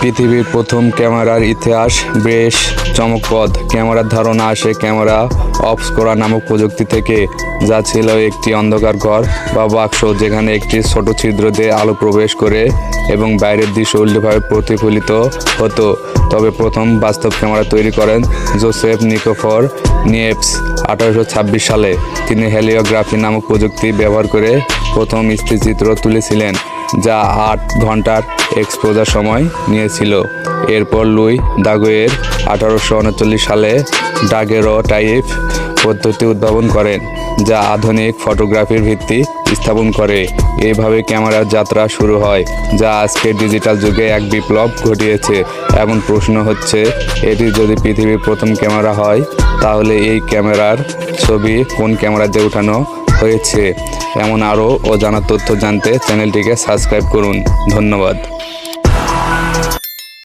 পৃথিবীর প্রথম ক্যামেরার ইতিহাস বেশ চমকপ্রদ ক্যামেরার ধারণা আসে ক্যামেরা অফস্কোরা নামক প্রযুক্তি থেকে। যা ছিল একটি অন্ধকার ঘর বা বাক্স যেখানে একটি ছোট ছিদ্র দিয়ে আলো প্রবেশ করে এবং বাইরের দৃশ্য উল্টোভাবে প্রতিফলিত হতো। তবে প্রথম বাস্তব ক্যামেরা তৈরি করেন জোসেফ নিকোফর নিয়েপস আঠারোশো ছাব্বিশ সালে। তিনি হেলিওগ্রাফি নামক প্রযুক্তি ব্যবহার করে প্রথম স্থিরচিত্র তুলেছিলেন, যা আট ঘণ্টার এক্সপোজার সময় নিয়েছিল। এরপর লুই দাগোয়ের আঠারোশো উনচল্লিশ সালে ডাগেরো টাইপ পদ্ধতি উদ্ভাবন করেন, যা আধুনিক ফটোগ্রাফির ভিত্তি স্থাপন করে। এইভাবে ক্যামেরার যাত্রা শুরু হয়, যা আজকের ডিজিটাল যুগে এক বিপ্লব ঘটিয়েছে। এখন প্রশ্ন হচ্ছে, এটি যদি পৃথিবীর প্রথম ক্যামেরা হয়, তাহলে এই ক্যামেরার ছবি কোন ক্যামেরা দিয়ে উঠানো হয়েছে? এমন আরও অজানা তথ্য জানতে চ্যানেলটিকে সাবস্ক্রাইব করুন। ধন্যবাদ।